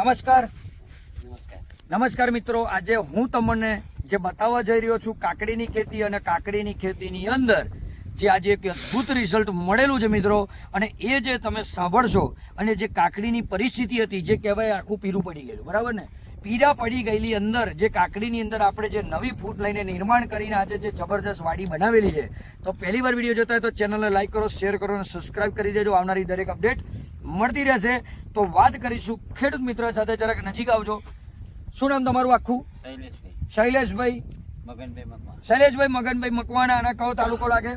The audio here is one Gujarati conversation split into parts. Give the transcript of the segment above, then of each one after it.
નમસ્કાર. નમસ્કાર. નમસ્કાર મિત્રો આજે હું તમને જે બતાવવા જઈ રહ્યો છું કાકડીની ખેતી અને કાકડીની ખેતીની અંદર જે આજે એક અદ્ભુત રિઝલ્ટ મળેલું છે મિત્રો અને એ જે તમે સાંભળશો અને જે કાકડીની પરિસ્થિતિ હતી જે કહેવાય આખું પીરું પડી ગયેલું બરાબર ને? પીરા પડી ગયેલી અંદર જે કાકડીની અંદર આપણે જે નવી ફૂટ લઈને નિર્માણ કરીને આજે જે જબરજસ્ત વાડી બનાવેલી છે તો પહેલી વાર વીડિયો જોતા હોય તો ચેનલને લાઈક કરો શેર કરો અને સબસ્ક્રાઇબ કરી દેજો. આવનારી દરેક અપડેટ મળતી રહેશે. તો વાત કરીશું ખેડૂત મિત્ર સાથે જરાક નજીક આવજો. શું નામ તમારું આખું? શૈલેષભાઈ. શૈલેષભાઈ. મગનભાઈ મકવાણ. શૈલેષભાઈ મગનભાઈ મકવાણા અને કયો તાલુકો લાગે?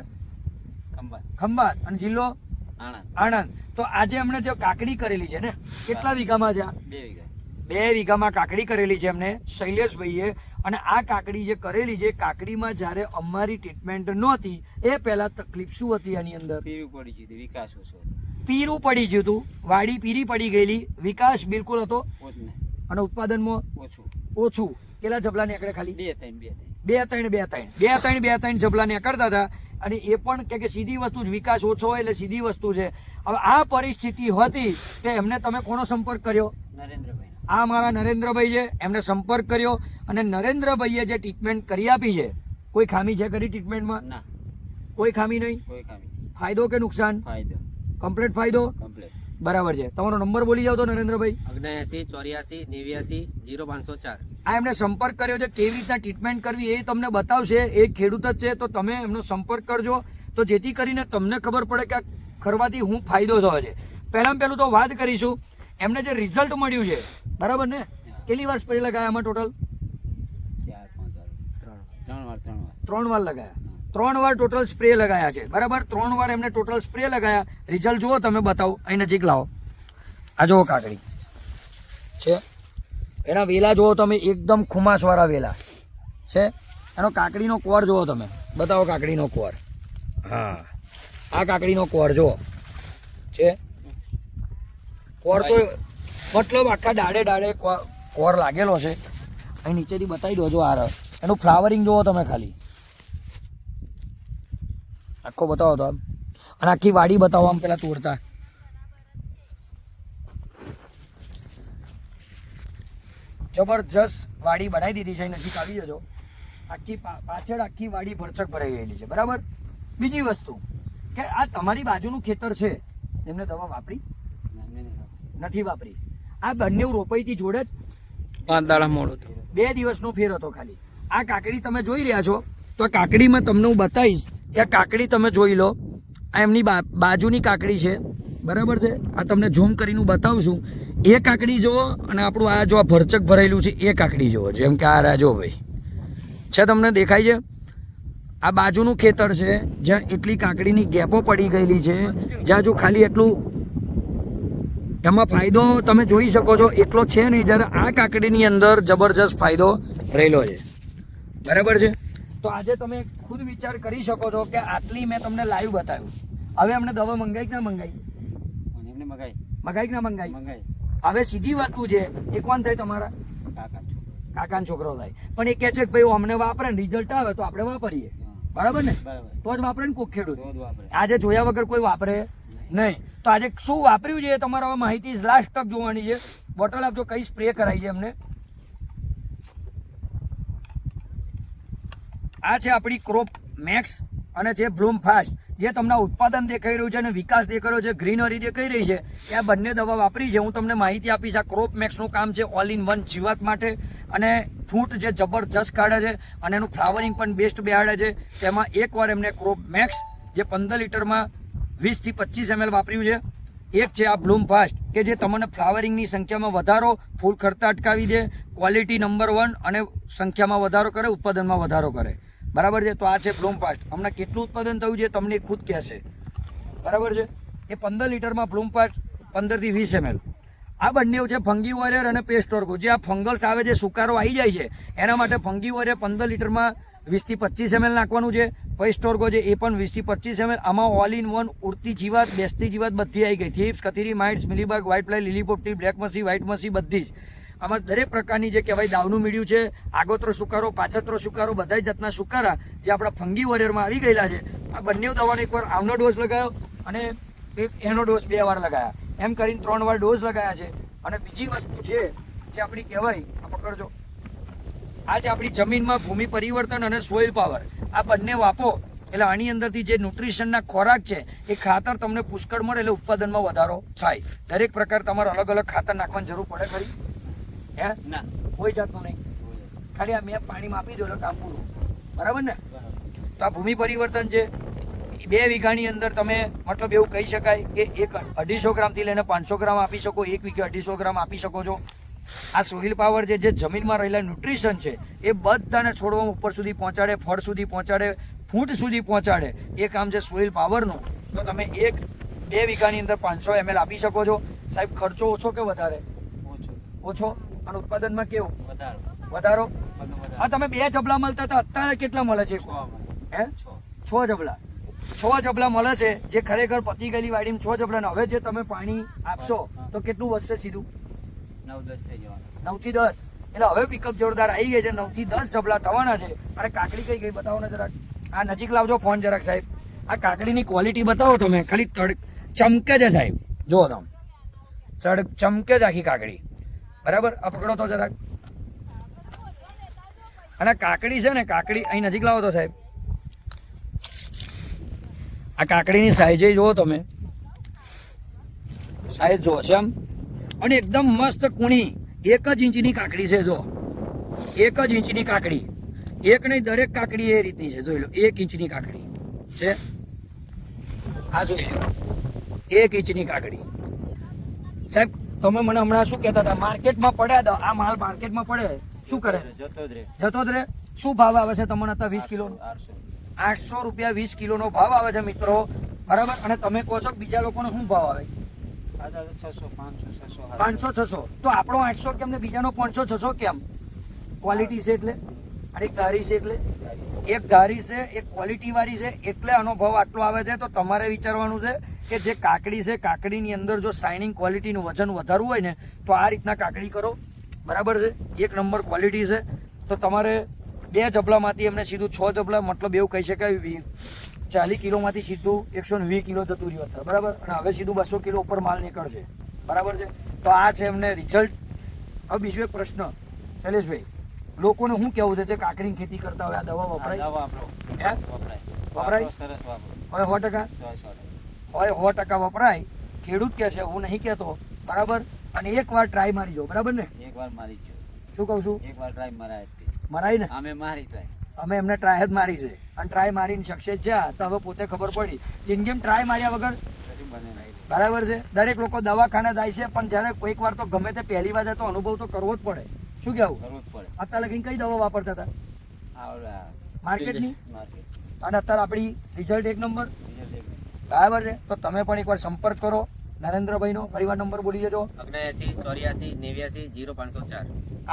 ખંભાત. ખંભાત. અને જિલ્લો? આણંદ. તો આજે એમણે જે કાકડી કરેલી છે ને કેટલા વીઘામાં છે બે વીઘા. બે વીઘામાં કાકડી કરેલી છે એમને શૈલેષભાઈએ. અને આ કાકડી જે કરેલી છે કાકડીમાં જ્યારે અમારી ટ્રીટમેન્ટ નહોતી એ પહેલાં તકલીફ શું હતી આની અંદર? પીરું પડી ગયું વિકાસ ઓછો હતો. પીરું પડી ગયું હતું. વાડી પીરી પડી ગયેલી. વિકાસ બિલકુલ હતો. અને ઉત્પાદનમાં ઓછું. ઓછું. કેટલા જબલા નીકળે ખાલી? બે ત્રણ બે બે ત્રણ બે ત્રણ. બે ત્રણ બે ત્રણ જબલા નીકળતા હતા. અને એ પણ કે કે સીધી વસ્તુ જ. વિકાસ ઓછો હોય એટલે સીધી વસ્તુ છે. હવે આ પરિસ્થિતિ હતી કે એમને તમે કોનો સંપર્ક કર્યો? નરેન્દ્રભાઈ. આ મારા નરેન્દ્રભાઈ છે. એમને સંપર્ક કર્યો. અને નરેન્દ્રભાઈએ જે ટ્રીટમેન્ટ કરી આપી છે કોઈ ખામી છે કરી ટ્રીટમેન્ટમાં ના. કોઈ ખામી નહીં? કોઈ ખામી. ફાયદો કે નુકસાન? ફાયદો. કમ્પ્લીટ ફાયદો? કમ્પ્લેટ બરાબર છે. તમારો નંબર બોલી જાવ તો નરેન્દ્રભાઈ. અગ્નેસી ચોર્યાસી નેવ્યાસી જીરો પાંચસો ચાર. આ એમને સંપર્ક કર્યો છે કેવી રીતના ટ્રીટમેન્ટ કરવી એ તમને બતાવશે. એ ખેડૂત જ છે તો તમે એમનો સંપર્ક કરજો. તો જેથી કરીને તમને ખબર પડે કે આ કરવાથી હું ફાયદો થયો છે. પહેલાં પહેલું તો વાત કરીશું. એમને જે રિઝલ્ટ મળ્યું છે બરાબર ને? કેટલી વાર સ્પ્રે લગાયા આમાં ટોટલ ચાર પાંચ વાર. ત્રણ વાર ત્રણ વાર. ત્રણ વાર લગાયા. ત્રણ વાર ટોટલ સ્પ્રે લગાયા છે. બરાબર? ત્રણ વાર એમને ટોટલ સ્પ્રે લગાયા. રિઝલ્ટ જુઓ તમે, બતાવો. અહીં નજીક લાવો. આ જુઓ કાકડી. છે? એના વેલા જુઓ તમે, એકદમ ખુમાસવાળા વેલા. છે? એનો કાકડીનો કોર જુઓ તમે. બતાવો કાકડીનો કોર. હા. આ કાકડીનો કોર જુઓ. છે? કોર તો મતલબ આખા ડાળે ડાળે કોર લાગેલો છે. અહીં નીચેથી બતાવી દો જો આ એનું ફ્લાવરિંગ જુઓ તમે ખાલી. આખો બતાવો તો આમ. અને આખી વાડી બતાવો આમ પેલા તોડતા. જબરજસ્ત વાડી બનાવી દીધી છે નજીક આવી જજો. આખી પાછળ આખી વાડી ભરચક ભરાઈ ગયેલી છે બરાબર? બીજી વસ્તુ કે આ તમારી બાજુનું ખેતર છે એમને દવા વાપરી. નથી વાપરી. આ બંને રોપાઈથી જોડે જ પાંચ દાડા મોડું બે દિવસનો ફેર હતો ખાલી. આ કાકડી તમે જોઈ રહ્યા છો તો આ કાકડીમાં તમને હું બતાવીશ કે આ કાકડી તમે જોઈ લો. આ એમની બાજુની કાકડી છે. બરાબર છે? આ તમને ઝૂમ કરીને હું એ કાકડી જુઓ અને આપણું આ જો આ ભરચક ભરેલું છે, એ કાકડી જુઓ. જેમ કે આ રાજો ભાઈ. છે તમને દેખાય છે? આ બાજુનું ખેતર છે, જ્યાં એટલી કાકડીની ગેપો પડી ગયેલી છે. જ્યાં જો ખાલી એટલું એમાં ફાયદો તમે જોઈ શકો છો, એટલો છે નહીં. જ્યારે આ કાકડીની અંદર જબરજસ્ત ફાયદો રહેલો છે. બરાબર છે? તો આજે તમે ખુદ વિચાર કરી શકો છો કે આટલી મેં તમને લાઈવ બતાવ્યું હવે અમને દવા મંગાઈ કે ના મંગાઈ? અને મંગાઈ. કે ના મંગાઈ? મંગાઈ. હવે સીધી વસ્તુ છે? એ કોણ થાય તમારા? કાકા કાકાનો છોકરો થાય. પણ એ કહે છે કે ભાઈ અમને વાપરે ને રિઝલ્ટ આવે તો આપણે વાપરીએ. બરાબર ને? તો જ વાપરે ને કોક ખેડૂત. આજે જોયા વગર કોઈ વાપરે નહીં. તો આજે શું વાપર્યું છે તમારે માહિતી લાસ્ટ તક જોવાની છે. બોટલ આપજો કઈ સ્પ્રે કરાઈ છે એમને. આ છે આપણી ક્રોપ મેક્સ અને છે બ્લૂમ ફાસ્ટ જે તમને ઉત્પાદન દેખાઈ રહ્યું છે અને વિકાસ દેખાઈ રહ્યો છે ગ્રીનરી દેખાઈ રહી છે, એ આ બંને દવા વાપરી છે. હું તમને માહિતી આપીશ, આ ક્રોપ મેક્સનું કામ છે ઓલ ઇન વન જીવાત માટે અને ફૂટ જે જબરજસ્ત કાઢે છે અને એનું ફ્લાવરિંગ પણ બેસ્ટ બેહાડે છે. તેમાં એકવાર એમને ક્રોપ મેક્સ જે પંદર લીટરમાં વીસથી પચીસ એમએલ વાપર્યું છે. એક છે આ બ્લૂમ ફાસ્ટ કે જે તમને ફ્લાવરિંગની સંખ્યામાં વધારો, ફૂલ ખર્ચા અટકાવી દે ક્વોલિટી નંબર વન અને સંખ્યામાં વધારો કરે, ઉત્પાદનમાં વધારો કરે. બરાબર છે? તો આ છે બ્લૂમ પાસ્ટ હમણાં કેટલું ઉત્પાદન થયું છે તમને ખુદ કહેશે. બરાબર છે? એ પંદર લીટરમાં બ્લૂમ પાસ્ટ પંદરથી વીસ એમએલ. આ બંને છે ફંગી વોરિયર અને પેસ્ટોર્ગો જે આ ફંગલ્સ આવે છે, સુકારો આવી જાય છે, એના માટે ફંગી વોરિયર પંદર લીટરમાં વીસથી પચીસ એમએલ નાખવાનું છે. પેસ્ટોર્ગો છે એ પણ વીસથી પચીસ એમએલ. આમાં ઓલ ઇન વન ઉડતી જીવાત, બેસતી જીવાત બધી આવી ગઈ. થીપ્સ કથીરી માઇટ્સ મિલીબાગ વ્હાઇટ ફ્લાય લીલી પોપટી બ્લેક મસી વ્હાઇટ મસી બધી જ. આમાં દરેક પ્રકારની જે કહેવાય દાવનું મીડિયું છે, આગોતરો સુકારો, પાછતરો સુકારો બધા જાતના સુકારા જે આપણા ફંગી વોરિયરમાં આવી ગયેલા છે, આ બંને દવાનો એકવાર આવનો ડોઝ લગાવ્યો અને એનો ડોઝ બે વાર લગાયા. એમ કરીને ત્રણ વાર ડોઝ લગાયા છે. અને બીજી વસ્તુ છે, જે આપણી કહેવાય, આ પકડજો આ જે આપણી જમીનમાં ભૂમિ પરિવર્તન અને સોઇલ પાવર આ બંને વાપો. એટલે આની અંદરથી જે ન્યુટ્રિશનના ખોરાક છે, એ ખાતર તમને પુષ્કળ મળે એટલે ઉત્પાદનમાં વધારો થાય. દરેક પ્રકાર તમારે અલગ અલગ ખાતર નાખવાની જરૂર પડે ખરી. હે? ના. કોઈ જાતનું નહીં. ખાલી આ મેં પાણીમાં આપી દો એટલે કામ પૂરું. બરાબર ને? તો આ ભૂમિ પરિવર્તન છે. બે વીઘાની અંદર તમે મતલબ એવું કહી શકાય કે એક અઢીસો ગ્રામથી લઈને પાંચસો ગ્રામ આપી શકો એક વીઘે અઢીસો ગ્રામ આપી શકો છો. આ સોઇલ પાવર જે જે જમીનમાં રહેલા ન્યુટ્રિશન છે એ બધાને છોડવા ઉપર સુધી પહોંચાડે ફળ સુધી પહોંચાડે ફૂટ સુધી પહોંચાડે. એ કામ છે સોઇલ પાવરનું તો તમે એક બે વીઘાની અંદર પાંચસો એમએલ આપી શકો છો. સાહેબ ખર્ચો ઓછો કે વધારે? ઓછો. ઓછો? અને ઉત્પાદનમાં કેવું? વધારો. વધારો? તમે તમે બે જબલા મળતા હતા અત્યારે કેટલા મળે છે. હે? છ. છ જબલા છ જબલા મળે છે જે ખરેખર પતી ગયેલી વાડીમાં છ જબલા હવે જે તમે પાણી આપશો તો કેટલું વધશે સીધું? નવ દસ થઈ જવાનું. નવથી દસ. એટલે હવે પિકઅપ જોરદાર આવી ગઈ છે નવથી દસ જબલા થવાના છે. અને કાકડી કઈ ગઈ બતાવો ને જરાક. આ નજીક લાવજો ફોન જરાક સાહેબ. આ કાકડીની ક્વોલિટી બતાવો તમે. ખાલી તડ ચમકે છે સાહેબ. જુઓ તમે. ચડ ચમકે જ આખી કાકડી. બરાબર? આ પકડો તો જરાક. અને કાકડી છે ને, કાકડી અહીં નજીક લાવો તો સાહેબ. આ કાકડીની સાઈઝ જુઓ તમે. સાઈઝ જુઓ છે આમ. અને એકદમ મસ્ત કુણી. એક જ ઇંચની કાકડી છે જો એક જ ઇંચની કાકડી. એક નહીં, દરેક કાકડી એ રીતની છે. જોઈ લો, એક ઇંચની કાકડી છે. આ જોઈ લો. એક ઇંચની કાકડી. સાહેબ તમે મને હમણાં શું કહેતા હતા? માર્કેટમાં પડ્યા હતા આ માલ માર્કેટમાં પડે. શું કરે? જતો જ રે જતો જ રે શું ભાવ આવે છે તમને અત્યારે વીસ કિલોનો આઠસો. રૂપિયા વીસ કિલોનો ભાવ આવે છે મિત્રો. બરાબર? અને તમે કહો છો કે બીજા લોકોનો શું ભાવ આવે? પાંચસો છસો તો આપણો આઠસો કેમ ને બીજાનો પાંચસો છસો કેમ? ક્વોલિટી છે એટલે? અને એક ધારી છે એટલે? એક ધારી છે, એક ક્વોલિટી વાળી છે, એટલે આનો ભાવ આટલો આવે છે. તો તમારે વિચારવાનું છે કે જે કાકડી છે, કાકડીની અંદર જો શાઇનિંગ ક્વોલિટીનું વજન વધારવું હોય ને, તો આ રીતના કાકડી કરો. બરાબર છે? એક નંબર ક્વોલિટી છે. તો તમારે બે જબલામાંથી એમને સીધું છ જબલા મતલબ એવું કહી શકાય ચાલીસ કિલોમાંથી સીધું એકસો ને વીસ કિલો જતું રહ્યું અત્યારે. બરાબર? અને હવે સીધું બસો કિલો ઉપર માલ નીકળશે. બરાબર છે? તો આ છે એમને રિઝલ્ટ હવે બીજો એક પ્રશ્ન, શૈલેષભાઈ લોકોને શું કેવું છે? જે કાકડીની ખેતી કરતા હોય આ દવા વપરાય? વપરાય. વપરાય? સરસ હોય સો ટકા. હોય સો ટકા. વપરાય? ખેડૂત કહે છે હું નહીં કહેતો. બરાબર? અને એકવાર ટ્રાય મારી જો બરાબર ને? એક વાર મારી ગયો શું કહું છું? એક વાર ટ્રાય મરાય મરાય ને? અમે મારી ટ્રાય અમે એમને ટ્રાય જ મારી છે. અને ટ્રાય મારીને સક્સેસ છે તો હવે પોતે ખબર પડી. જિંદગીમાં ટ્રાય માર્યા વગર બરાબર છે? દરેક લોકો દવાખાને જાય છે પણ જ્યારે કોઈક વાર તો ગમે તે પહેલી વાર જાય તો અનુભવ તો કરવો જ પડે. શું કેવું કરવું જ પડે. અત્યારે લગીને કઈ દવા વાપરતા હતા? આવડા. માર્કેટની અને અત્યારે આપણી રિઝલ્ટ એક નંબર. બરાબર છે. તો તમે પણ એકવાર સંપર્ક કરો. નરેન્દ્રભાઈનો પરિવાર નંબર બોલી દેજો અગ્નેયાસી ચોર્યાસી નેવ્યાસી જીરો પાંચસો ચાર.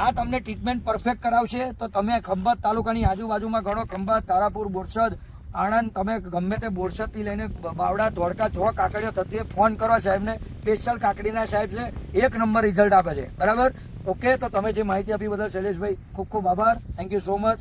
આ તમને ટ્રીટમેન્ટ પરફેક્ટ કરાવશે. તો તમે ખંભાત તાલુકાની આજુબાજુમાં ગણો. ખંભાત તારાપુર બોરસદ આણંદ. તમે ગમે તે બોરસદથી લઈને બાવડા ધોળકા જો કાકડીઓ થતી ફોન કરો સાહેબને. સ્પેશિયલ કાકડીના સાહેબ છે. એક નંબર રિઝલ્ટ આપે છે. બરાબર? ઓકે તો તમે જે માહિતી આપી બદલ શૈલેષભાઈ, ખૂબ ખૂબ આભાર. Thank you so much